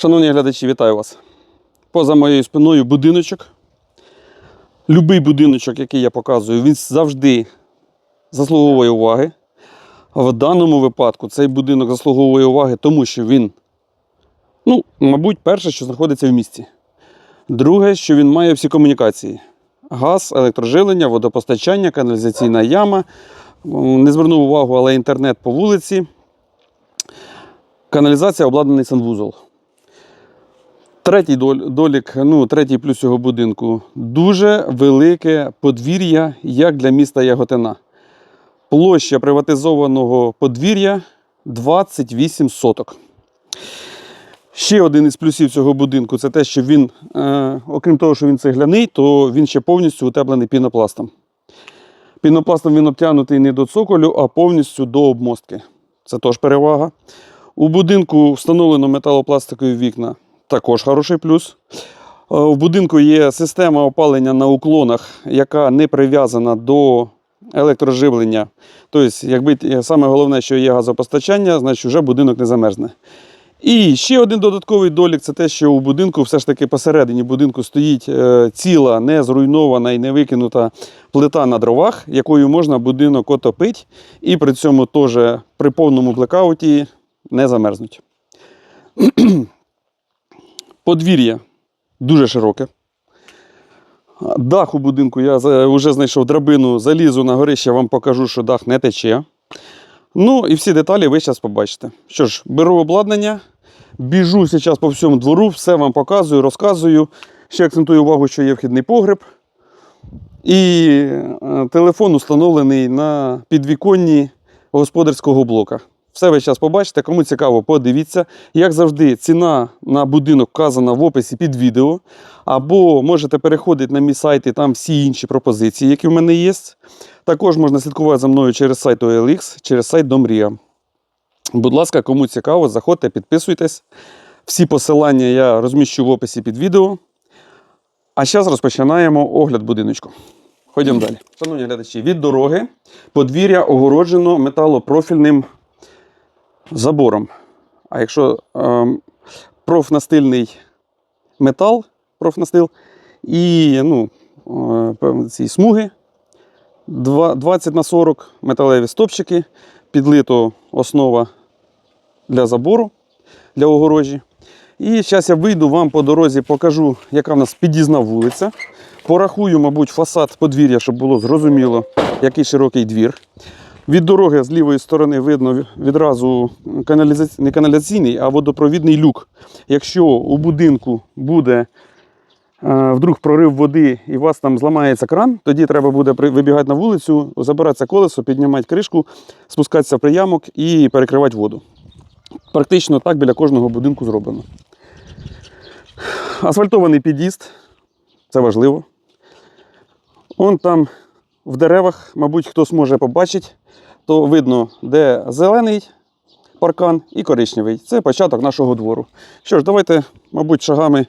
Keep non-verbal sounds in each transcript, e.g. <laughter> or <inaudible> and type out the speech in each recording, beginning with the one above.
Шановні глядачі, вітаю вас. Поза моєю спиною будиночок. Любий будиночок, який я показую, він завжди заслуговує уваги. В даному випадку цей будинок заслуговує уваги, тому що він, ну, мабуть, перше, що знаходиться в місті. Друге, що він має всі комунікації: газ, електроживлення, водопостачання, каналізаційна яма. Не звернув увагу, але інтернет по вулиці. Каналізація обладнаний санвузол. Третій долік, ну, третій плюс цього будинку дуже велике подвір'я, як для міста Яготина. Площа приватизованого подвір'я 28 соток. Ще один із плюсів цього будинку це те, що він, е, окрім того, що він цегляний, то він ще повністю утеплений пінопластом. Пінопластом він обтягнутий не до цоколю, а повністю до обмостки. Це теж перевага. У будинку встановлено металопластикові вікна. Також хороший плюс. Е, В будинку є система опалення на уклонах, яка не прив'язана до електроживлення. Тобто, якби саме головне, що є газопостачання, значить вже будинок не замерзне. І ще один додатковий долік це те, що у будинку все ж таки посередині будинку стоїть е, ціла, не зруйнована і не викинута плита на дровах, якою можна будинок отопити, і при цьому теж при повному блекауті не замерзнуть. <clears throat> Подвір'я дуже широке. Дах у будинку я вже знайшов драбину, залізу на горище, вам покажу, що дах не тече. Ну і всі деталі ви зараз побачите. Що ж, беру обладнання, біжу зараз по всьому двору, все вам показую, розказую. Ще акцентую увагу, що є вхідний погреб. І е, телефон установлений на підвіконні господарського блока. Все ви зараз побачите, кому цікаво, подивіться. Як завжди, ціна на будинок вказана в описі під відео. Або можете переходити на мій сайт і там всі інші пропозиції, які в мене є. Також можна слідкувати за мною через сайт OLX, через сайт Домрія. Будь ласка, кому цікаво, заходьте, підписуйтесь. Всі посилання я розміщу в описі під відео. А зараз розпочинаємо огляд будиночку. Ходімо далі. Шановні глядачі, від дороги подвір'я огороджено металопрофільним забором. А якщо ем, профнастильний метал, профнастил і ну, е, ці смуги 20 на 40 металеві стопчики, підлито основа для забору, для огорожі. І зараз я вийду вам по дорозі, покажу, яка в нас під'їзна вулиця. Порахую, мабуть, фасад подвір'я, щоб було зрозуміло, який широкий двір. Від дороги з лівої сторони видно відразу каналізаці... не каналізаційний, а водопровідний люк. Якщо у будинку буде е, вдруг прорив води і у вас там зламається кран, тоді треба буде вибігати на вулицю, забиратися колесо, піднімати кришку, спускатися в приямок і перекривати воду. Практично так біля кожного будинку зроблено. Асфальтований під'їзд, це важливо. Он там в деревах, мабуть, хтось може побачити, то видно, де зелений паркан і коричневий. Це початок нашого двору. Що ж, давайте, мабуть, шагами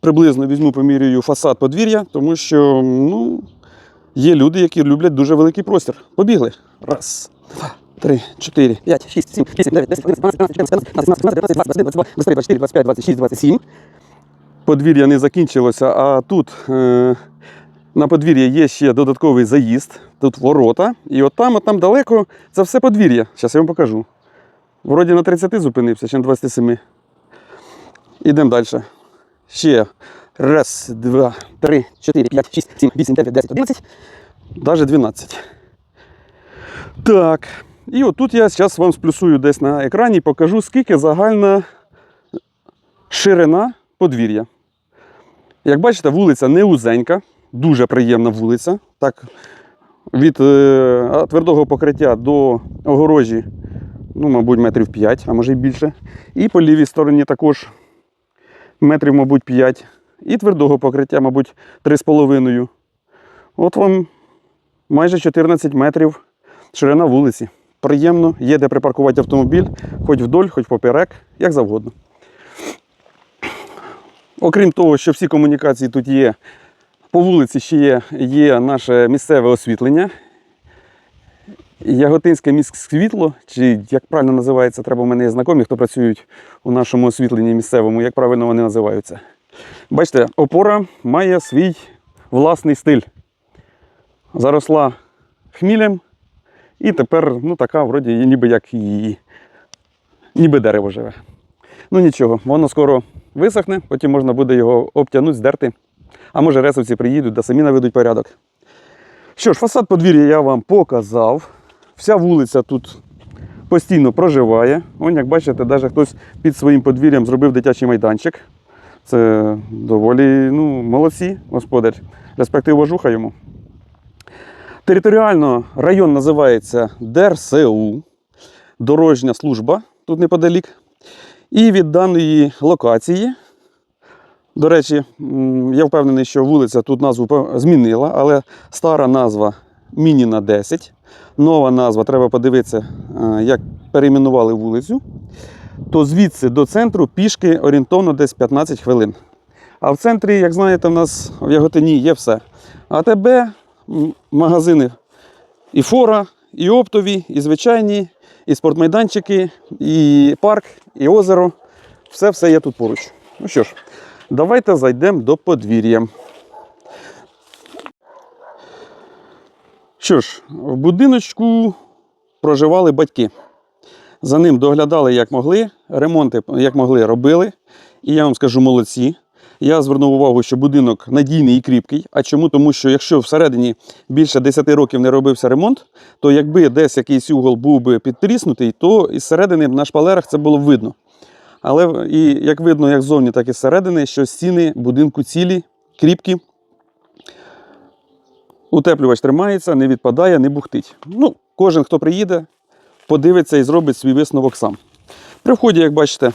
приблизно візьму, помірюю фасад подвір'я, тому що ну, є люди, які люблять дуже великий простір. Побігли. Раз, два, три, чотири, п'ять, шість, сім, вісім, дев'ять, десять, одинадцять, дванадцять, тринадцять, чотирнадцять, п'ятнадцять, дев'ятнадцять, двадцять, двадцять два, двадцять три, двадцять чотири, двадцять п'ять, двадцять сім. Подвір'я не закінчилося, а тут е, на подвір'я є ще додатковий заїзд, тут ворота. І от там, от там далеко це все подвір'я. Зараз я вам покажу. Вроді на 30 зупинився, ще на 27. Ідемо далі. Ще раз, два, три, чотири, п'ять, шість, сім, вісім, дев'ять, десять, одинадцять. Навіть 12. Так. І отут я зараз вам сплюсую десь на екрані, покажу, скільки загальна ширина подвір'я. Як бачите, вулиця не узенька, дуже приємна вулиця. Так, від е, твердого покриття до огорожі, ну, мабуть, метрів 5, а може й більше. І по лівій стороні також метрів, мабуть, 5. І твердого покриття, мабуть, 3,5. От вам майже 14 метрів ширина вулиці. Приємно, є де припаркувати автомобіль, хоч вдоль, хоч поперек, як завгодно. Окрім того, що всі комунікації тут є, по вулиці ще є, є наше місцеве освітлення. Яготинське міськсвітло, чи як правильно називається, треба в мене є знайомі, хто працюють у нашому освітленні місцевому, як правильно вони називаються. Бачите, опора має свій власний стиль. Заросла хмілем, і тепер ну, така, вроді, ніби як і ніби дерево живе. Ну нічого, воно скоро висохне, потім можна буде його обтягнути, здерти. А може ресовці приїдуть да самі наведуть порядок. Що ж, фасад подвір'я я вам показав. Вся вулиця тут постійно проживає. Он, як бачите, навіть хтось під своїм подвір'ям зробив дитячий майданчик. Це доволі ну, молодці, господар. Респект уважуха йому. Територіально район називається ДРСУ, дорожня служба тут неподалік. І від даної локації, до речі, я впевнений, що вулиця тут назву змінила, але стара назва Мініна 10. Нова назва, треба подивитися, е, як перейменували вулицю. То звідси до центру пішки орієнтовно десь 15 хвилин. А в центрі, як знаєте, в нас в Яготині є все. АТБ, магазини і фора, і оптові, і звичайні, і спортмайданчики, і парк, і озеро. Все все є тут поруч. Ну що ж, давайте зайдемо до подвір'я. Що ж, в будиночку проживали батьки. За ним доглядали як могли, ремонти як могли робили. І я вам скажу молодці. Я звернув увагу, що будинок надійний і кріпкий. А чому? Тому що якщо всередині більше 10 років не робився ремонт, то якби десь якийсь угол був би підтріснутий, то із середини на шпалерах це було видно. Але і як видно, як ззовні, так і зсередини, що стіни будинку цілі, кріпкі. Утеплювач тримається, не відпадає, не бухтить. Ну, кожен, хто приїде, подивиться і зробить свій висновок сам. При вході, як бачите,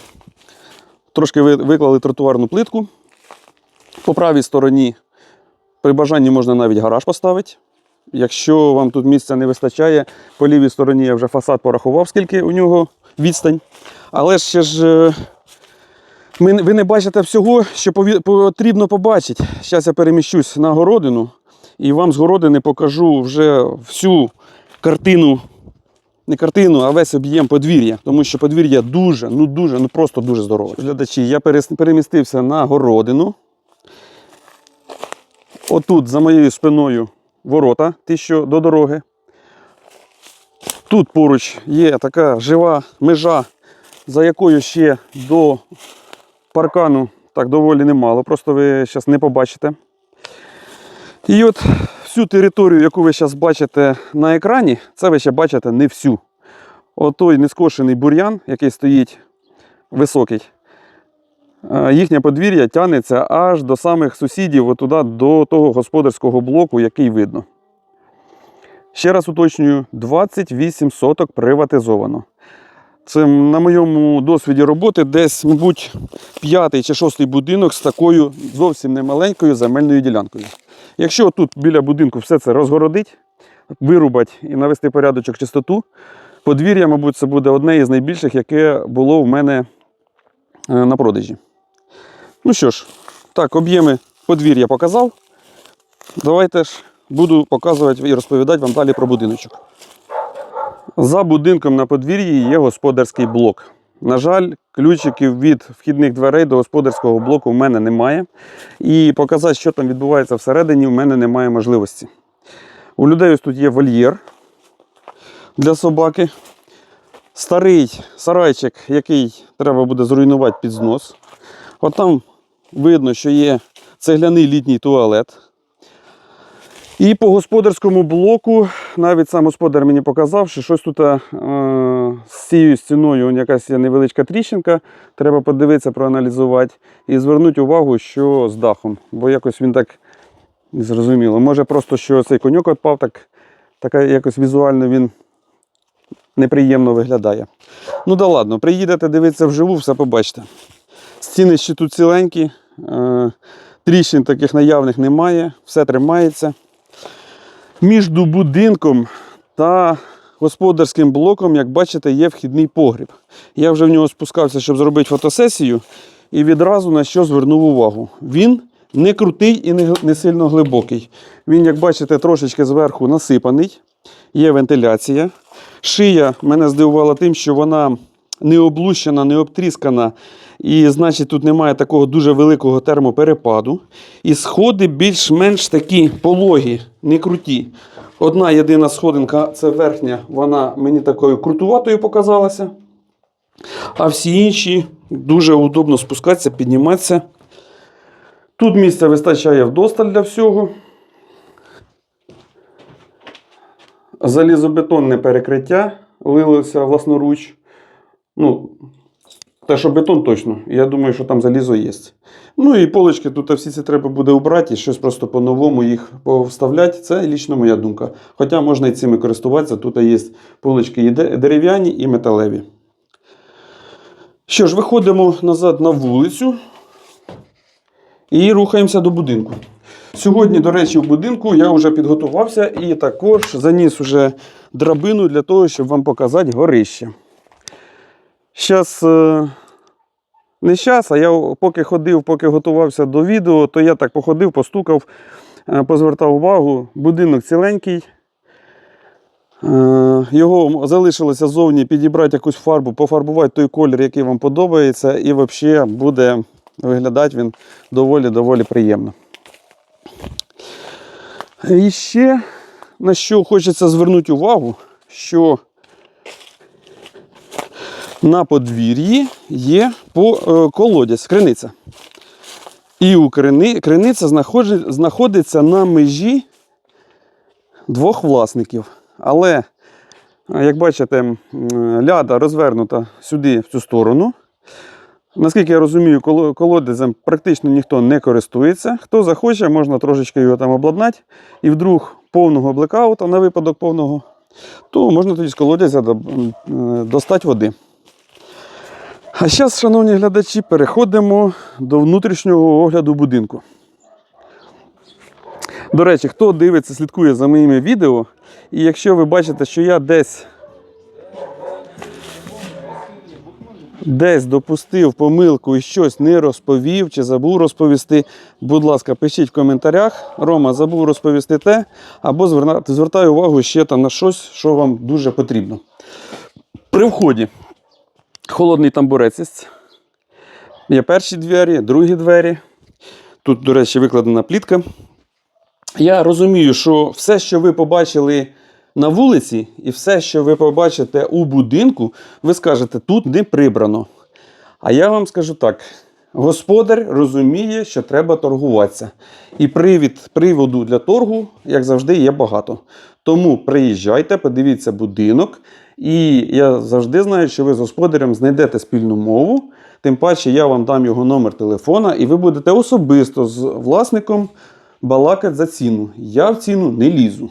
трошки виклали тротуарну плитку. По правій стороні, при бажанні можна навіть гараж поставити. Якщо вам тут місця не вистачає, по лівій стороні я вже фасад порахував, скільки у нього відстань. Але ще ж е, ви не бачите всього, що потрібно побачити. Зараз я переміщусь на городину і вам з городини покажу вже всю картину. Не картину, а весь об'єм подвір'я, тому що подвір'я дуже, ну дуже, ну просто дуже здорове. Глядачі, я перемістився на городину. Отут за моєю спиною ворота, ті, що до дороги. Тут поруч є така жива межа, за якою ще до паркану так доволі немало, просто ви зараз не побачите. І от всю територію, яку ви зараз бачите на екрані, це ви ще бачите не всю. Отой нескошений бур'ян, який стоїть високий, е, їхнє подвір'я тягнеться аж до самих сусідів, отуда, до того господарського блоку, який видно. Ще раз уточнюю: 28 соток приватизовано. Це на моєму досвіді роботи десь, мабуть, п'ятий чи шостий будинок з такою зовсім немаленькою земельною ділянкою. Якщо тут біля будинку все це розгородить, вирубать і навести порядочок чистоту, подвір'я, мабуть, це буде одне із найбільших, яке було в мене е, на продажі. Ну що ж, так, об'єми подвір'я показав. Давайте ж буду показувати і розповідати вам далі про будиночок. За будинком на подвір'ї є господарський блок. На жаль, ключиків від вхідних дверей до господарського блоку в мене немає. І показати, що там відбувається всередині, в мене немає можливості. У людей ось тут є вольєр для собаки. Старий сарайчик, який треба буде зруйнувати під знос. От там видно, що є цегляний літній туалет. І по господарському блоку, навіть сам господар мені показав, що щось тут е, з цією стіною якась є невеличка тріщинка. Треба подивитися, проаналізувати і звернути увагу, що з дахом. Бо якось він так зрозуміло. Може просто що цей коньок відпав, так, така якось візуально він неприємно виглядає. Ну да ладно, приїдете дивитися вживу, все побачите. Стіни ще тут ціленькі, е, тріщин таких наявних немає, все тримається. Між будинком та господарським блоком, як бачите, є вхідний погріб. Я вже в нього спускався, щоб зробити фотосесію, і відразу на що звернув увагу. Він не крутий і не, сильно глибокий. Він, як бачите, трошечки зверху насипаний. є вентиляція. Шия мене здивувала тим, що вона не облущена, не обтріскана. І значить, тут немає такого дуже великого термоперепаду. І сходи більш-менш такі пологі, не круті. Одна єдина сходинка, це верхня, вона мені такою крутуватою показалася. А всі інші дуже удобно спускатися, підніматися. Тут місця вистачає вдосталь для всього. Залізобетонне перекриття лилося власноруч. Ну, те, що бетон точно. Я думаю, що там залізо є. Ну і полочки тут всі ці треба буде убрати і щось просто по-новому їх повставляти. Це лічно моя думка. Хоча можна і цими користуватися. Тут є полочки і дерев'яні, і металеві. Що ж, виходимо назад на вулицю і рухаємося до будинку. Сьогодні, до речі, в будинку я вже підготувався і також заніс уже драбину для того, щоб вам показати горище. Зараз, не зараз, а я поки ходив, поки готувався до відео, то я так походив, постукав, е, позвертав увагу. Будинок ціленький. Е, Його залишилося зовні підібрати якусь фарбу, пофарбувати той колір, який вам подобається, і взагалі буде виглядати він доволі-доволі приємно. І ще на що хочеться звернути увагу, що на подвір'ї є е, колодязь, криниця. І у крини, криниця знаходиться на межі двох власників. Але, е, як бачите, ляда розвернута сюди, в цю сторону. Наскільки я розумію, коло- колодязем практично ніхто не користується. Хто захоче, можна трошечки його там обладнати. І вдруг повного блекаута на випадок повного, то можна тоді з колодязя е, достати води. А зараз, шановні глядачі, переходимо до внутрішнього огляду будинку. До речі, хто дивиться, слідкує за моїми відео, і якщо ви бачите, що я десь десь допустив помилку і щось не розповів чи забув розповісти, будь ласка, пишіть в коментарях. Рома забув розповісти те, або звертаю увагу ще там на щось, що вам дуже потрібно. При вході холодний тамбурець. Є перші двері, другі двері. Тут, до речі, викладена плітка. Я розумію, що все, що ви побачили на вулиці, і все, що ви побачите у будинку, ви скажете, тут не прибрано. А я вам скажу так: господар розуміє, що треба торгуватися. І привід, приводу для торгу, як завжди, є багато. Тому приїжджайте, подивіться будинок. І я завжди знаю, що ви з господарем знайдете спільну мову. Тим паче я вам дам його номер телефона, і ви будете особисто з власником балакати за ціну. Я в ціну не лізу.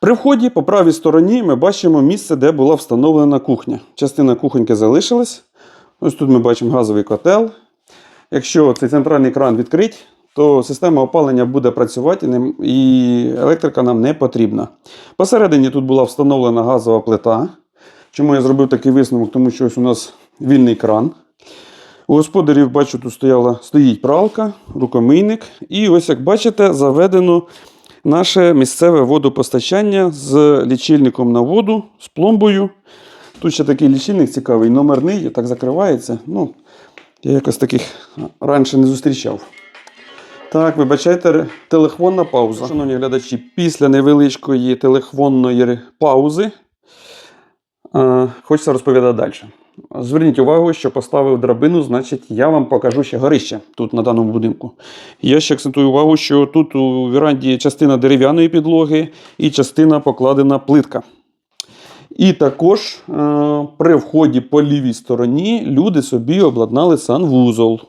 При вході по правій стороні ми бачимо місце, де була встановлена кухня. Частина кухоньки залишилась. Ось тут ми бачимо газовий котел. Якщо цей центральний кран відкрить, то система опалення буде працювати і електрика нам не потрібна. Посередині тут була встановлена газова плита. Чому я зробив такий висновок? Тому що ось у нас вільний кран. У господарів, бачу, тут стояла, стоїть пралка, рукомийник. І ось, як бачите, заведено наше місцеве водопостачання з лічильником на воду, з пломбою. Тут ще такий лічильник цікавий, номерний, так закривається. Ну, я якось таких раніше не зустрічав. Так, вибачайте, телефонна пауза. Шановні глядачі, після невеличкої телефонної паузи е, хочеться розповідати далі. Зверніть увагу, що поставив драбину, значить, я вам покажу ще горище тут на даному будинку. Я ще акцентую увагу, що тут у віранді частина дерев'яної підлоги і частина покладена плитка. І також е, при вході по лівій стороні люди собі обладнали санвузол.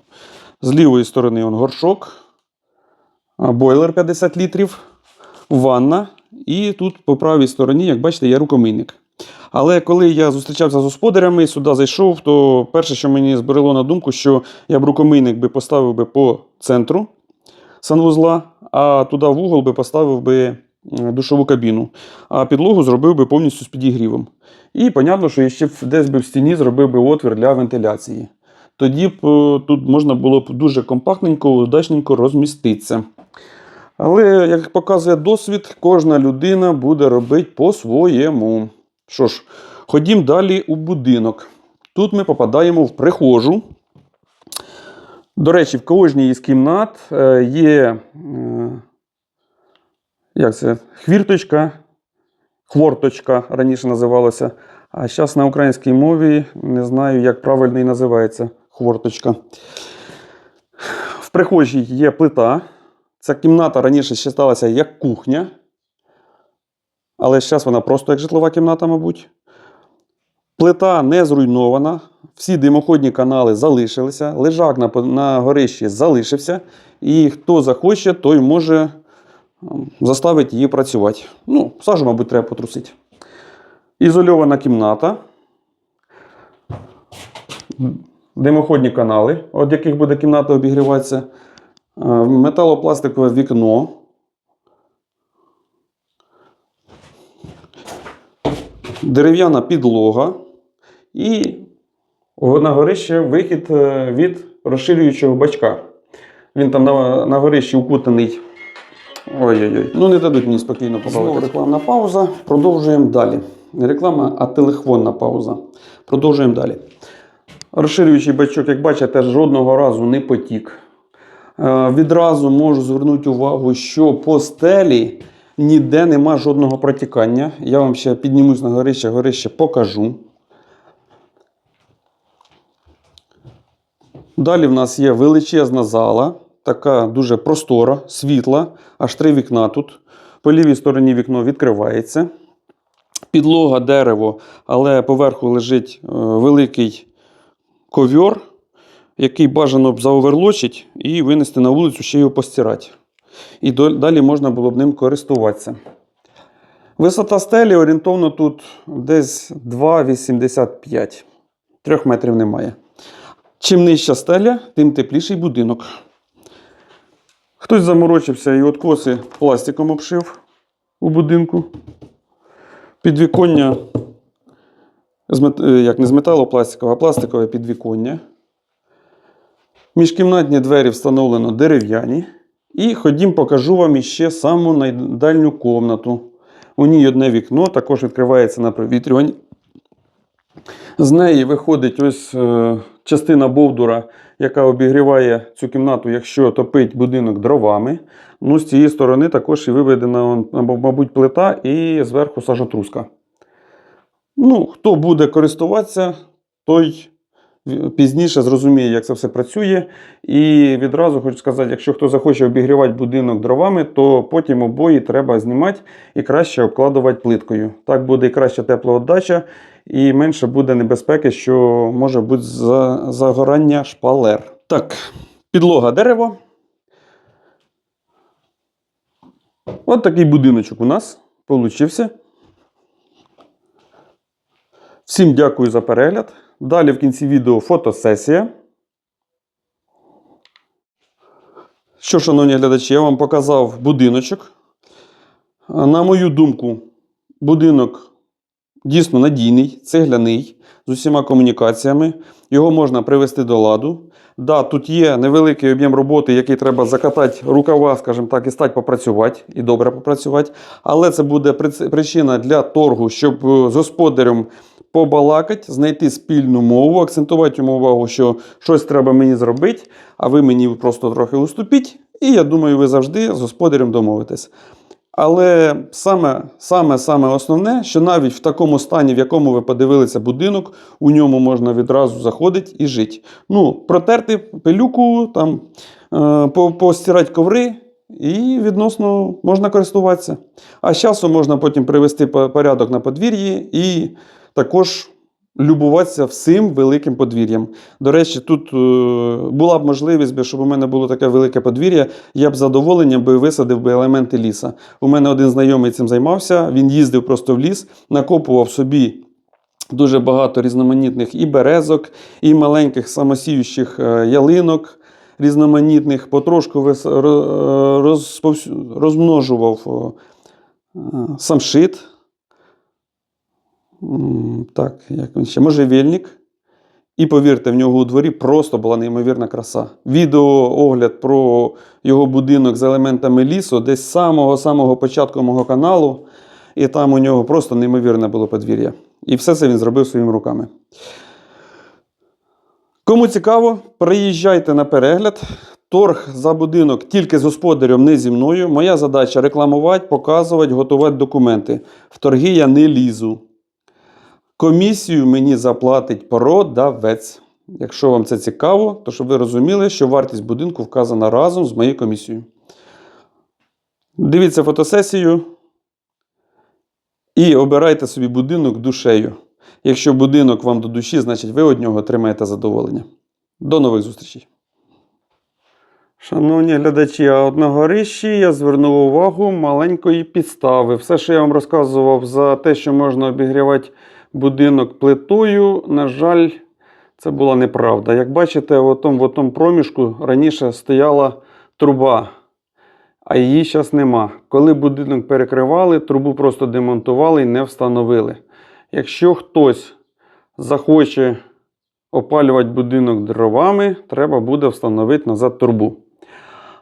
З лівої сторони он горшок, бойлер 50 літрів, ванна. І тут по правій стороні, як бачите, є рукомийник. Але коли я зустрічався з господарями і сюди зайшов, то перше, що мені зберело на думку, що я б рукомийник би поставив би по центру санвузла, а туди в угол би поставив би душову кабіну, а підлогу зробив би повністю з підігрівом. І, понятно, що ще десь би в стіні зробив би отвір для вентиляції. Тоді б е, тут можна було б дуже компактненько, удачненько розміститися. Але, як показує досвід, кожна людина буде робити по-своєму. Що ж, ходім далі у будинок. Тут ми попадаємо в прихожу. До речі, в кожній із кімнат е, є е, як це, хвірточка, хворточка раніше називалося. А зараз на українській мові не знаю, як правильно її називається хворточка. В прихожій є плита. Ця кімната раніше вважалася як кухня. Але зараз вона просто як житлова кімната, мабуть. Плита не зруйнована, всі димоходні канали залишилися, лежак на, на горищі залишився, і хто захоче, той може заставити її працювати. Ну, сажу, мабуть, треба потрусити. Ізольована кімната. Димоходні канали, від яких буде кімната обігріватися. Е, Металопластикове вікно. Дерев'яна підлога. І на горище вихід е, від розширюючого бачка. Він там на, на горищі укутаний. Ой-ой-ой. Ну не дадуть мені спокійно побавити. Рекламна пауза. Продовжуємо далі. Не реклама, а телефонна пауза. Продовжуємо далі. Розширюючий бачок, як бачите, жодного разу не потік. Е, Відразу можу звернути увагу, що по стелі ніде нема жодного протікання. Я вам ще піднімусь на горище, горище покажу. Далі в нас є величезна зала, така дуже простора, світла, аж три вікна тут. По лівій стороні вікно відкривається. Підлога дерево, але поверху лежить е, великий ковьор, який бажано б заоверлочить і винести на вулицю, ще його постирати. І далі можна було б ним користуватися. Висота стелі орієнтовно тут десь 2,85. Трьох метрів немає. Чим нижча стеля, тим тепліший будинок. Хтось заморочився і откоси пластиком обшив у будинку. Підвіконня, як не з металопластикового, а пластикове підвіконня. Міжкімнатні двері встановлено дерев'яні. І ходім, покажу вам іще саму найдальню комнату. У ній одне вікно, також відкривається на провітрювання. З неї виходить ось е, частина бовдура, яка обігріває цю кімнату, якщо топить будинок дровами. Ну, з цієї сторони також і виведена, мабуть, плита і зверху сажотруска. Ну, хто буде користуватися, той пізніше зрозуміє, як це все працює. І відразу хочу сказати, якщо хто захоче обігрівати будинок дровами, то потім обої треба знімати і краще обкладувати плиткою. Так буде і краща теплоотдача, і менше буде небезпеки, що може бути загорання шпалер. Так, підлога дерево. От такий будиночок у нас получився. Всім дякую за перегляд. Далі в кінці відео фотосесія. Що, шановні глядачі, я вам показав будиночок. На мою думку, будинок дійсно надійний, цегляний, з усіма комунікаціями. Його можна привести до ладу. Да, тут є невеликий об'єм роботи, який треба закатати рукава, скажімо так, і стати попрацювати, і добре попрацювати. Але це буде причина для торгу, щоб е, з господарем побалакати, знайти спільну мову, акцентувати йому увагу, що щось треба мені зробити, а ви мені просто трохи уступіть. І я думаю, ви завжди з господарем домовитесь. Але саме, саме, саме основне, що навіть в такому стані, в якому ви подивилися будинок, у ньому можна відразу заходити і жити. Ну, протерти пилюку, там, е, по- постирати коври, і відносно можна користуватися. А з часом можна потім привести порядок на подвір'ї і також любуватися всім великим подвір'ям. До речі, тут е, була б можливість, щоб у мене було таке велике подвір'я, я б з задоволенням би висадив би елементи ліса. У мене один знайомий цим займався, він їздив просто в ліс, накопував собі. Дуже багато різноманітних і березок, і маленьких самосіючих е, ялинок різноманітних, потрошку е, розмножував самшит. Так, як він ще? Можжевельник. І повірте, в нього у дворі просто була неймовірна краса. Відео огляд про його будинок з елементами лісу десь з самого-самого початку мого каналу. І там у нього просто неймовірне було подвір'я. І все це він зробив своїми руками. Кому цікаво, приїжджайте на перегляд. Торг за будинок тільки з господарем, не зі мною. Моя задача рекламувати, показувати, готувати документи. В торги я не лізу. Комісію мені заплатить продавець. Якщо вам це цікаво, то щоб ви розуміли, що вартість будинку вказана разом з моєю комісією. Дивіться фотосесію і обирайте собі будинок душею. Якщо будинок вам до душі, значить ви від нього отримаєте задоволення. До нових зустрічей. Шановні глядачі, а от на я звернув увагу маленької підстави. Все, що я вам розказував за те, що можна обігрівати будинок плитою, на жаль, це була неправда. Як бачите, в отому, в проміжку раніше стояла труба, а її зараз нема. Коли будинок перекривали, трубу просто демонтували і не встановили. Якщо хтось захоче опалювати будинок дровами, треба буде встановити назад трубу.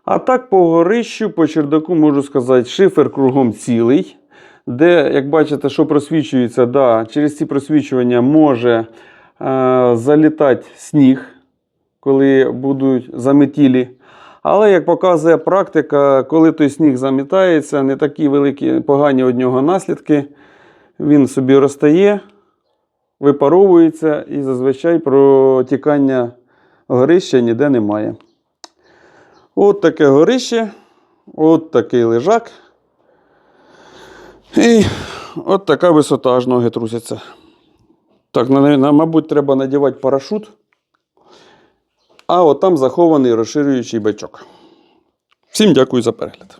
А так по горищу, по чердаку можу сказати, шифер кругом цілий. Де, як бачите, що просвічується, да, через ці просвічування може е, залітати сніг, коли будуть заметілі. Але, як показує практика, коли той сніг замітається, не такі великі погані від нього наслідки. Він собі розтає, випаровується і зазвичай протікання горища ніде немає. От таке горище, от такий лежак. І от така висота аж ноги трусяться. Так, мабуть, треба надівати парашут. А от там захований розширюючий бачок. Всім дякую за перегляд.